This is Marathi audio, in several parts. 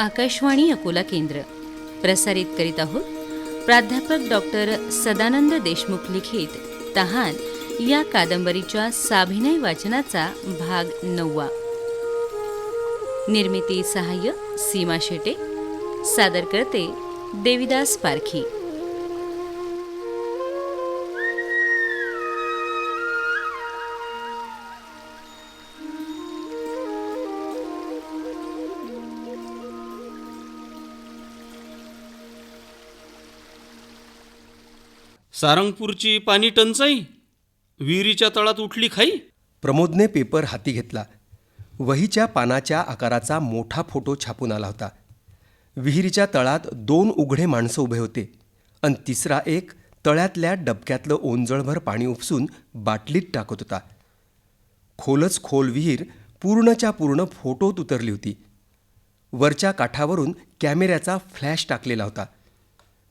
आकाशवाणी अकोला केंद्र. प्रसारित करीत आहोत प्राध्यापक डॉक्टर सदानंद देशमुख लिखित. तहान या कादंबरीच्या साभिनय वाचनाचा भाग नववा. निर्मिती सहाय्य सीमा शेटे. सादर करते देविदास पारखी. सारंगपूरची पाणी टंचाई? विहिरीच्या तळात उठली खाई? प्रमोदने पेपर हाती घेतला. वहीच्या पानाच्या आकाराचा मोठा फोटो छापून आला होता. विहिरीच्या तळात दोन उघडे माणसं उभे होते आणि तिसरा एक तळ्यातल्या डबक्यातलं ओंजळभर पाणी उपसून बाटलीत टाकत होता. खोलच खोल विहीर पूर्णच्या पूर्ण फोटोत उतरली होती. वरच्या काठावरून कॅमेऱ्याचा फ्लॅश टाकलेला होता.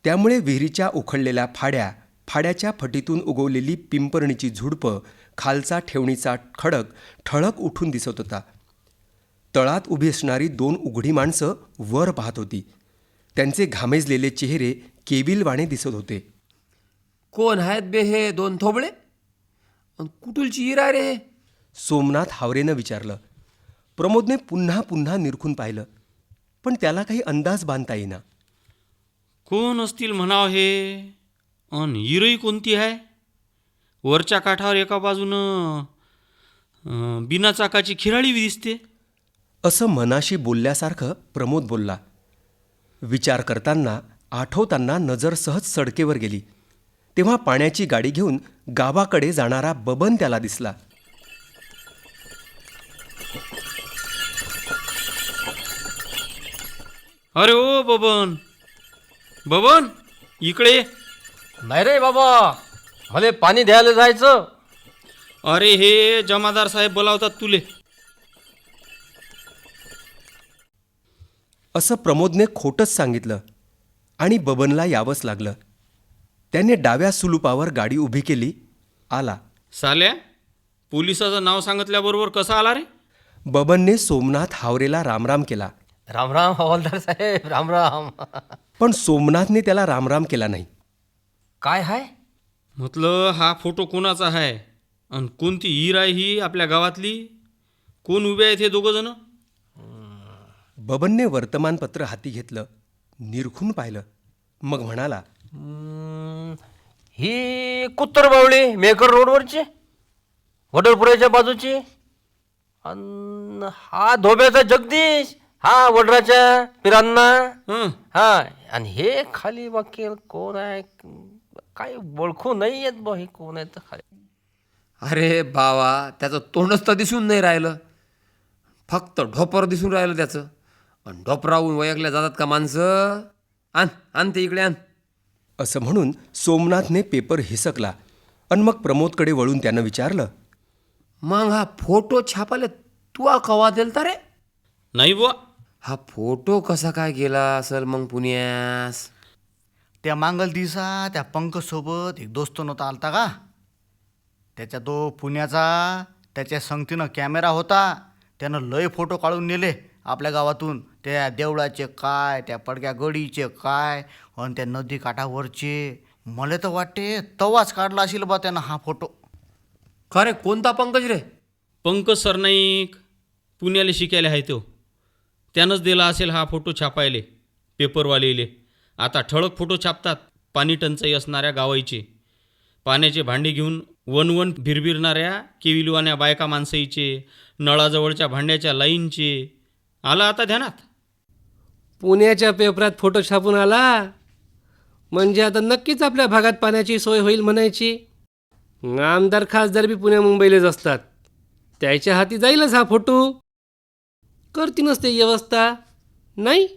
त्यामुळे विहिरीच्या उखडलेल्या फाड्या फाड्याच्या फटीतून उगवलेली पिंपरणीची झुडपं खालचा ठेवणीचा खडक ठळक उठून दिसत होता. तळात उभी असणारी दोन उघडी माणसं वर पाहत होती. त्यांचे घामेजलेले चेहरे केबिलवाणे दिसत होते. कोण आहेत बे हे दोन थोबळे अन कुठुलची इरा रे सोमनाथ हावरेनं विचारलं. प्रमोदने पुन्हा पुन्हा निरखून पाहिलं. पण त्याला काही अंदाज बांधता येईना. कोण असतील म्हणाव हे? अन हिरई कोणती आहे? वरच्या काठावर एका बाजूनं बिना चाकाची खिराळी बी दिसते. असं मनाशी बोलल्यासारखं प्रमोद बोलला. विचार करताना आठवताना नजर सहज सडकेवर गेली. तेव्हा पाण्याची गाडी घेऊन गावाकडे जाणारा बबन त्याला दिसला. अरे ओ बबन! बबन इकडे. नाही रे बाबा मला पाणी द्यायला जायचं. अरे हे जमादार साहेब बोलावतात तुले. असं प्रमोदने खोटंच सांगितलं आणि बबनला यावंच लागलं. त्याने डाव्या सुलुपावर गाडी उभी केली आला. साल्या पोलिसाचं नाव सांगितल्याबरोबर कसा आला रे? बबनने सोमनाथ हावरेला रामराम केला. राम राम हवालदार साहेब राम राम पण सोमनाथने त्याला रामराम केला नाही. काय हाय? म्हटलं हा फोटो कोणाचा आहे आणि कोणती हीर आहे ही आपल्या गावातली? कोण उभे आहेत हे दोघं जण? बबनने वर्तमानपत्र हाती घेतलं निरखून पाहिलं. मग म्हणाला ही कुत्तर बावळी मेकर रोडवरची? वडरपुऱ्याच्या बाजूची? अन हा धोब्याचा जगदीश? हा वडराच्या पिरांना? हं. हा आणि हे खाली वकील कोण आहे? काही ओळखू नाही येत बा हे कोण आहे तर खाली अरे बावा त्याचं तोंडच तर दिसून नाही राहिलं. फक्त ढोपर दिसून राहिलं त्याचं. आणि ढोपराहून वयकल्या जातात का माणसं? आण आण ते इकडे आण. असं म्हणून सोमनाथने पेपर हिसकला आणि मग प्रमोदकडे वळून त्यानं विचारलं मग हा फोटो छापाले तू कवा दिलता रे? नाही बुवा. हा फोटो कसा काय गेला असेल मग पुण्यास? त्या मांगल दिवसा त्या पंकजसोबत एक दोस्त नव्हता आलता का? त्याच्या तो पुण्याचा त्याच्या संगतीनं कॅमेरा होता. त्यानं लय फोटो काढून नेले आपल्या गावातून. त्या देवळाचे काय त्या पडक्या गडीचे काय आणि त्या नदी काठावरचे. मला तर वाटते तवाच काढला असेल बा त्यानं हा फोटो. खरे कोणता पंकज रे? पंकज सरनाईक पुण्याला शिकायला आहे तो. त्यानंच दिला असेल हा फोटो छापायले पेपरवालेले आता ठळक फोटो छापतात पाणी टंचाई असणाऱ्या गावाईचे. पाण्याचे भांडे घेऊन वन वन भिरभिरणाऱ्या केविलवान्या बायका माणसाईचे नळाजवळच्या भांड्याच्या लाईनचे. आला आता ध्यानात? पुण्याच्या पेपरात फोटो छापून आला? म्हणजे आता नक्कीच आपल्या भागात पाण्याची सोय होईल म्हणायची. आमदार खासदार बी पुण्या मुंबईलाच असतात. त्याच्या हाती जाईलच हा फोटो. करतीनच ते व्यवस्था. नाही?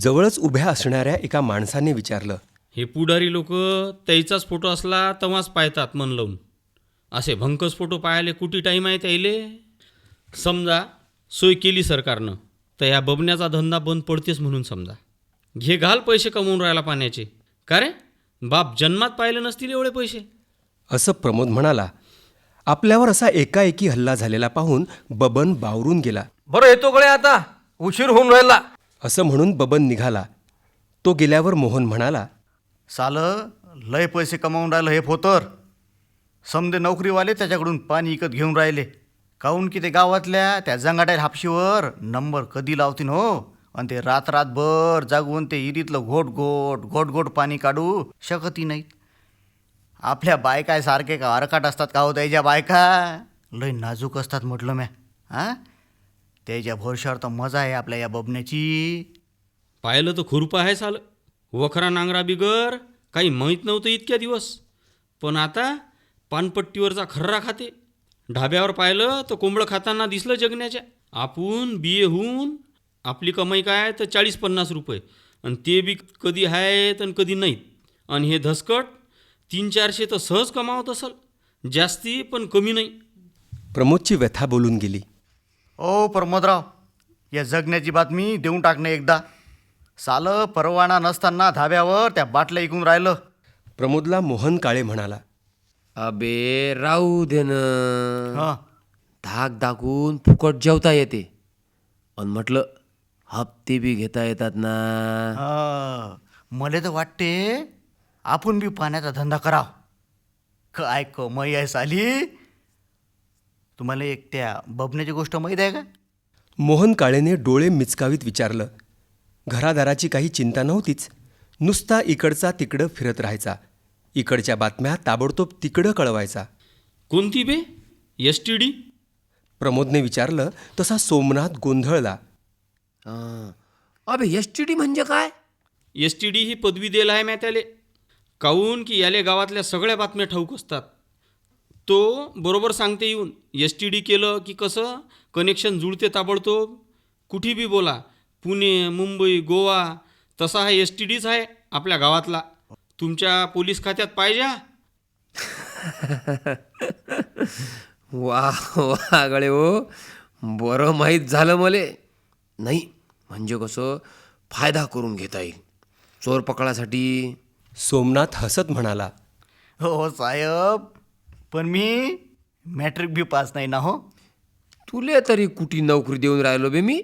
जवळच उभ्या असणाऱ्या एका माणसाने विचारलं हे पुढारी लोक त्याचाच फोटो असला तेव्हाच पाहतात मन लावून. असे भंकस फोटो पाहायला कुठे टाईम आहे त्याईले? समजा सोय केली सरकारनं तर या बबण्याचा धंदा बंद पडतेच म्हणून समजा. घे घाल पैसे कमवून राहिला पाण्याचे. का रे? बाप जन्मात पाहिले नसतील एवढे पैसे. असं प्रमोद म्हणाला. आपल्यावर असा एकाएकी हल्ला झालेला पाहून बबन बावरून गेला. बरं येतो गळे आता. उशीर होऊन राहिला. असं म्हणून बबन निघाला. तो गेल्यावर मोहन म्हणाला सालं लय पैसे कमावून राहिलं हे फोतर. समदे नोकरीवाले त्याच्याकडून पाणी विकत घेऊन राहिले. काहून की ते गावातल्या त्या जंगाट्या हापशीवर नंबर कधी लावतीन हो? आणि ते रात रातभर जागून ते इरीतलं घोट घोट घोट घोट पाणी काढू शकतही नाहीत. आपल्या बायका सारखे का अरकाट असतात का हो त्याच्या बायका? लय नाजूक असतात म्हटलं म्या. हां? त्याच्या भरोशावर तर मजा आहे आपल्या या बबण्याची पाहिलं तर खुरपं आहे सालं. वखरा नांगरा बिगर. काही माहीत नव्हतं इतक्या दिवस. पण आता पानपट्टीवरचा खर्रा खाते. ढाब्यावर पाहिलं तर कोंबडं खाताना दिसलं जगण्याच्या. आपण बी ए होऊन. आपली कमाई काय तर चाळीस पन्नास रुपये. आणि ते बी कधी आहेत आणि कधी नाहीत. आणि हे धसकट तीन चारशे तर सहज कमावत असल. जास्ती पण कमी नाही. प्रमोदची व्यथा बोलून गेली. ओ प्रमोदराव या जगण्याची बातमी देऊन टाकणे एकदा. सालं परवाना नसताना धाब्यावर त्या बाटल्या ऐकून राहिलं. प्रमोदला मोहन काळे म्हणाला अबे राहू दे न. हं. धाक दाखवून फुकट जेवता येते. आणि म्हटलं हप्ते बी घेता येतात ना. हं. मले तर वाटते आपण बी पाण्याचा धंदा कराव. काय कमाई आहे साली तुम्हाला एक त्या बबण्याची गोष्ट माहीत आहे का? मोहन काळेने डोळे मिचकावीत विचारलं. घरादाराची काही चिंता नव्हतीच. नुसता इकडचा तिकडं फिरत राहायचा. इकडच्या बातम्या ताबडतोब तिकडं कळवायचा. कोणती बे? एस टी डी प्रमोदने विचारलं तसा सोमनाथ गोंधळला. हं. अबे एस टी डी म्हणजे काय? एस टी डी ही पदवी दिला आहे त्याले. काहून की याले गावातल्या सगळ्या बातम्या ठाऊक असतात. तो बरोबर सांगते येऊन. एस टी डी केलं की कसं? कनेक्शन जुळते ताबडतोब. कुठे बी बोला. पुणे मुंबई गोवा. तसा हा एस टी डीच आहे आपल्या गावातला. तुमच्या पोलीस खात्यात पाहिजे वा वा गळे हो. बरं माहीत झालं मले. नाही म्हणजे कसं? फायदा करून घेता येईल. चोर पकडासाठी. सोमनाथ हसत म्हणाला. हो साहेब. पण मी मॅट्रिक बी पास नाही ना हो. तुले तरी कुठी नोकरी देऊन राहिलो बे मी?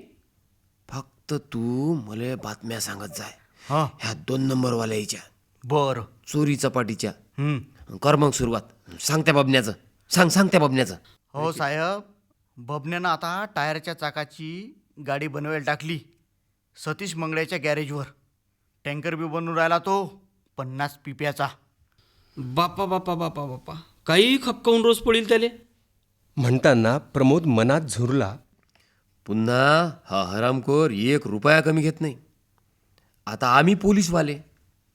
फक्त तू मले बातम्या सांगत जाय. हां. ह्या दोन नंबरवाल्या याच्या बरं. चोरी चपाटीच्या. हं. कर मग सुरुवात. सांग त्या बबण्याचं सांग सांग त्या बबण्याचं हो साहेब बबण्यानं आता टायरच्या चाकाची गाडी बनवायला टाकली. सतीश मंगळ्याच्या गॅरेजवर. टँकर बी बनवून राहिला तो पन्नास पिप्याचा. बापा बापा बापा बापा काही खपकावून रोज पडेल त्याले? म्हणताना प्रमोद मनात झुरला पुन्हा हा हरामखोर एक रुपया कमी घेत नाही. आता आम्ही पोलीसवाले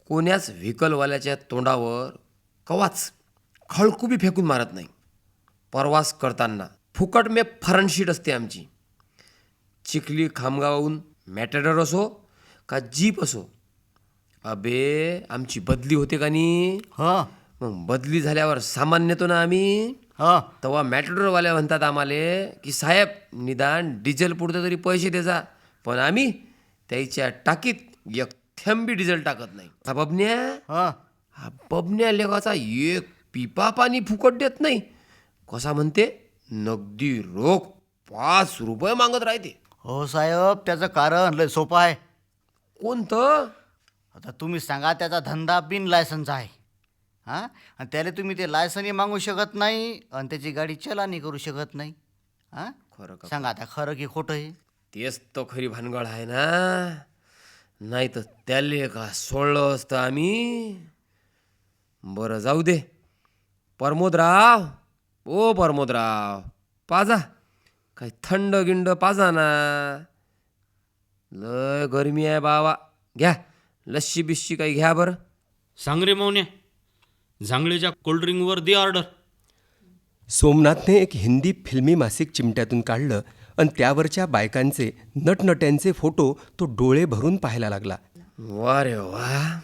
कोण्याच व्हेकलवाल्याच्या तोंडावर कवाच खळकूबी फेकून मारत नाही. प्रवास करताना फुकट मे फरणशीट असते आमची. चिखली खामगावहून मॅटेडर असो का जीप असो? अबे आमची बदली होते का नी? हां. मग बदली झाल्यावर सामान नेतो ना आम्ही हां. तेव्हा मॅटेडरवाल्या म्हणतात आम्हाला की साहेब निदान डिझेल पुरतं तरी पैसे द्यायचा पण आम्ही त्याच्या टाकीत एक थेंबी डिझेल टाकत नाही. हा बबन्या? हां. हा बबन्या लेखाचा एक पिपा पाणी फुकट देत नाही. कसा म्हणते? नगदी रोख पाच रुपये मागत राहते. हो साहेब त्याचं कारण लय सोपं आहे. कोणतं? आता तुम्ही सांगा त्याचा धंदा बिन लायसनचा आहे. हां? आणि त्याला तुम्ही ते लायसनही मागू शकत नाही आणि त्याची गाडी चलानी करू शकत नाही. हां? खरं का? सांगा आता खरं की खोटं आहे तेच तो खरी भानगड आहे ना. नाही तर त्याले का सोडलं असतं आम्ही? बरं जाऊ दे. परमोदराव. ओ परमोदराव पाजा. काय थंड गिंड पाजा ना. लय गरमी आहे बावा घ्या. लस्सी बिस्सी काही घ्या बरं. सांग रे मौन्या. झांगळीच्या कोल्ड्रिंकवर दे ऑर्डर. सोमनाथने एक हिंदी फिल्मी मासिक चिमट्यातून काढलं आणि त्यावरच्या बायकांचे नटनट्यांचे फोटो तो डोळे भरून पाहायला लागला. वा रे वा.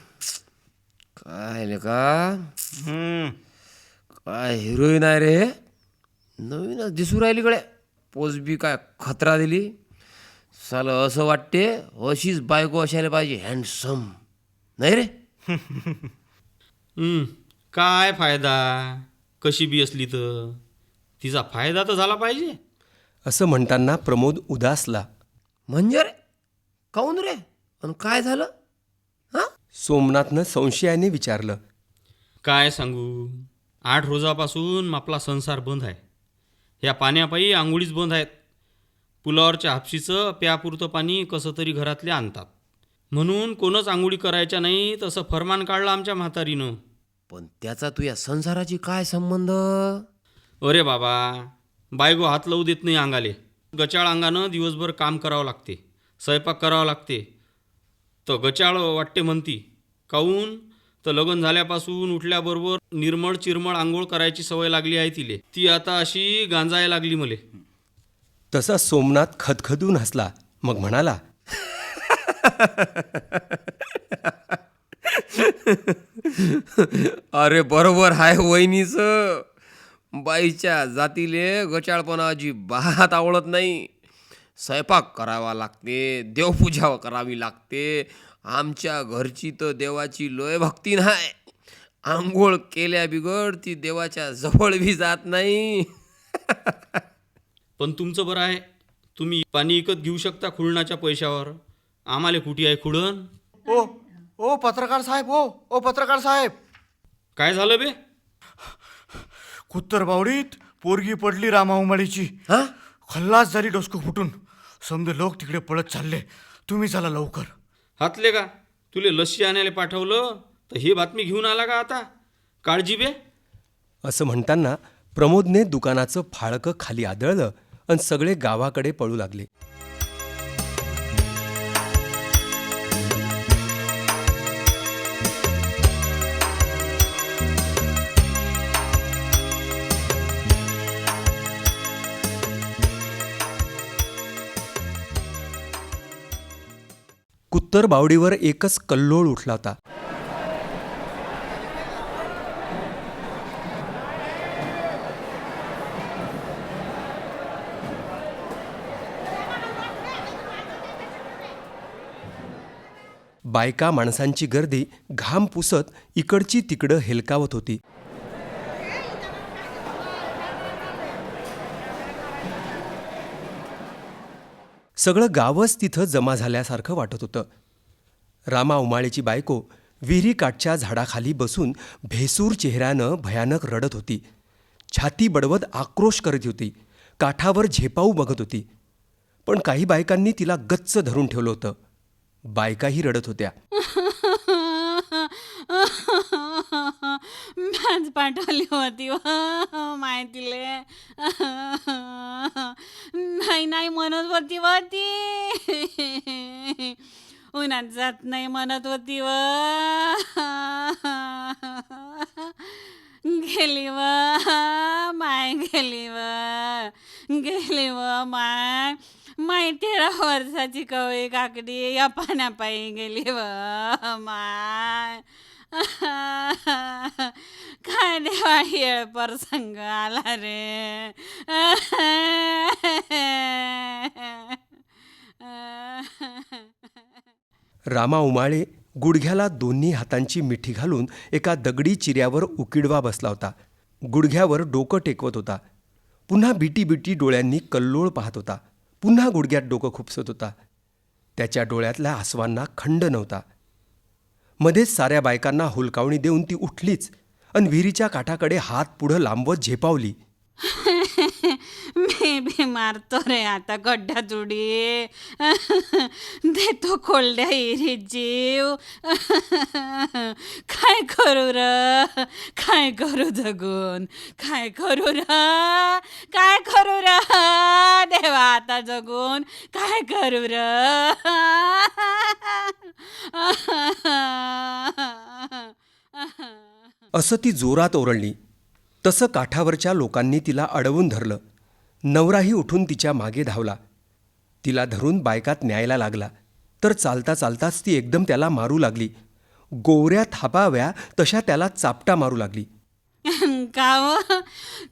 काय का? हम्म. काय हिरोईन आहे रे? नवीनच दिसू राहिली कडे पोच बी काय खतरा दिली. साला असं वाटते अशीच बायको असायला पाहिजे हँडसम नाही रे? हं, काय फायदा? कशी बी असली तर. तिचा फायदा तर झाला पाहिजे. असं म्हणताना प्रमोद उदासला. म्हणजे रे? काऊन रे? आणि काय झालं? हां? सोमनाथनं संशयाने विचारलं. काय सांगू? आठ रोजापासून आपला संसार बंद आहे. ह्या पाण्यापायी आंघोळीच बंद आहेत. पुलावरच्या हापशीचं प्यापुरतं पाणी कसं तरी घरातले आणतात. म्हणून कोणच आंघोळी करायच्या नाही तसं फरमान काढलं आमच्या म्हातारीनं. पण त्याचा तुझ्या संसाराची काय संबंध? अरे बाबा बायगो हात लावू देत नाही अंगाले. गचाळ अंगानं दिवसभर काम करावं लागते स्वयंपाक करावं लागते. तर गचाळ वाटते म्हणती. काऊन? तर लग्न झाल्यापासून उठल्याबरोबर निर्मळ चिरमळ आंघोळ करायची सवय लागली आहे तिले. ती आता अशी गांजायला लागली मले. तसा सोमनाथ खदखदून हसला. मग म्हणाला अरे बरोबर आहे वहिनीचं. बाईच्या जातीले गचाळपणा अजिबात आवडत नाही. स्वयंपाक करावा लागते देवपूजा करावी लागते. आमच्या घरची तर देवाची लोय भक्ती नाही. आंघोळ केल्या बिगड ती देवाच्या जवळ बी जात नाही. पण तुमचं बरं आहे. तुम्ही पाणी विकत घेऊ शकता खुळणाच्या पैशावर. आम्हाला कुठे आहे खुडण? ओ ओ पत्रकार साहेब ओ ओ पत्रकार साहेब. काय झालं बे? कुत्तर बावडीत पोरगी पडली रामा उमाळीची हा? खल्लास झाली डोसकं फुटून. समजे लोक तिकडे पळत चालले. तुम्ही चला लवकर. हातले का? तुले लस्सी आणायला पाठवलं तर ही बातमी घेऊन आला का आता? काळजी बे. असं म्हणताना प्रमोदने दुकानाचं फाळकं खाली आदळलं आणि सगळे गावाकडे पळू लागले. उत्तर बावडीवर एकच कल्लोळ उठला होता. बायका माणसांची गर्दी घाम पुसत इकडची तिकडं हेलकावत होती. सगळं गावच तिथं जमा झाल्यासारखं वाटत होतं. रामा उमाळेची बायको विहिरी काठच्या झाडाखाली बसून भेसूर चेहऱ्यानं भयानक रडत होती. छाती बडवत आक्रोश करत होती. काठावर झेपाऊ बघत होती. पण काही बायकांनी तिला गच्च धरून ठेवलं होतं. बायकाही रडत होत्या. मॅच पाठवली होती. व माहितीले नाही नाही म्हणत होती व ती. उन्हात जात नाही म्हणत होती व. गेली व माय गेली व. गेली व माय. माय तेरा वर्षाची कवळी काकडी या पाण्यापायी गेली व माय. काय देवा येळ प्रसंग आला रे. रामा उमाळे गुडघ्याला दोन्ही हातांची मिठी घालून एका दगडी चिऱ्यावर उकिडवा बसला होता. गुडघ्यावर डोकं टेकवत होता. पुन्हा बिटी बिटी डोळ्यांनी कल्लोळ पाहत होता. पुन्हा गुडघ्यात डोकं खुपसत होता. त्याच्या डोळ्यातल्या आसवांना खंड नव्हता. मध्येच साऱ्या बायकांना हुलकावणी देऊन ती उठलीच आणि विहिरीच्या काठाकडे हात पुढं लांबवत झेपावली. मी बी मारतो रे आता गड्ड्यात उडी देतो कोल्ड्या हिरी जीव. काय करू र? काय करू जगून? काय करू र? काय करू र? देवा आता जगून. काय करू र? असं ती जोरात ओरडली. तसं काठावरच्या लोकांनी तिला अडवून धरलं. नवराही उठून तिच्यामागे धावला. तिला धरून बायकात न्यायला लागला. तर चालता चालताच ती एकदम त्याला मारू लागली. गोवऱ्या थापाव्या तशा त्याला चापटा मारू लागली. का व?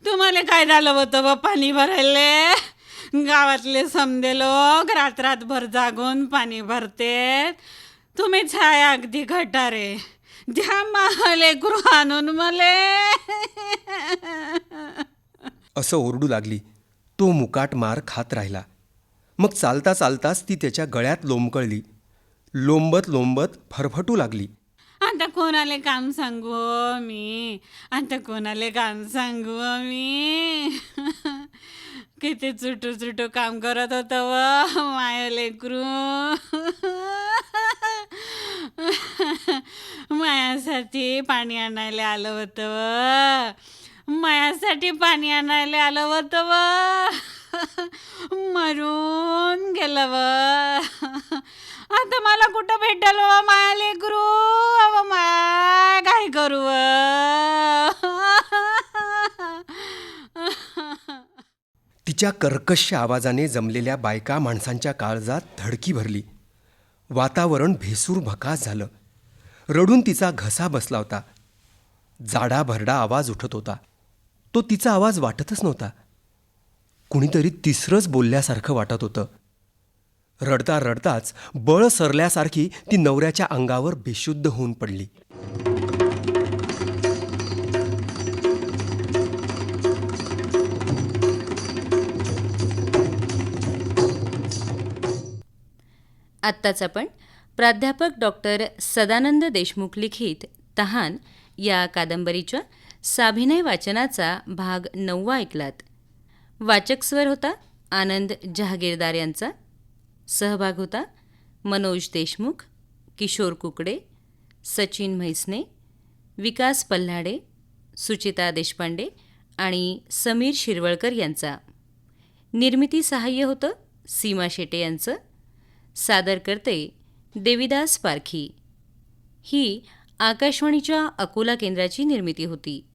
तुम्हाला काय झालं होतं व पाणी भरायले? गावातले समदे लोक रात रातभर जागून पाणी भरते. तुम्हीच आहे अगदी घटारे द्या माहले गृह आणून मले. असं ओरडू लागली. तो मुकाट मार खात राहिला. मग चालता चालताच ती त्याच्या गळ्यात लोंबकळली. लोंबत लोंबत फरफटू लागली. आता कोणाले काम सांगू मी? आता कोणाले काम सांगू मी? किती चुटू चुटू काम करत होतं व माय लेकरू. मायासाठी पाणी आणायला आलं होतं व मायासाठी पाणी आणायला आलं होतं व. मरून गेलं व. आता मला कुठं भेटल व माया लेकरू? अव माया काय करू व? तिच्या कर्कश आवाजाने जमलेल्या बायका माणसांच्या काळजात धडकी भरली. वातावरण भेसूर भकास झालं. रडून तिचा घसा बसला होता. जाडा भरडा आवाज उठत होता. तो तिचा आवाज वाटतच नव्हता. कुणीतरी तिसरंच बोलल्यासारखं वाटत होतं. रडता रडताच बळ सरल्यासारखी ती नवऱ्याच्या अंगावर बेशुद्ध होऊन पडली. आत्ताच आपण प्राध्यापक डॉक्टर सदानंद देशमुख लिखित तहान या कादंबरीच्या साभिनय वाचनाचा भाग नववा ऐकलात. वाचक स्वर होता आनंद जहागीरदार यांचा. सहभाग होता मनोज देशमुख किशोर कुकडे सचिन म्हैसने विकास पल्हाडे सुचिता देशपांडे आणि समीर शिरवळकर यांचा. निर्मिती सहाय्य होतं सीमा शेटे यांचं. सादर करते देविदास पारखी. ही आकाशवाणीच्या अकोला केंद्राची निर्मिती होती.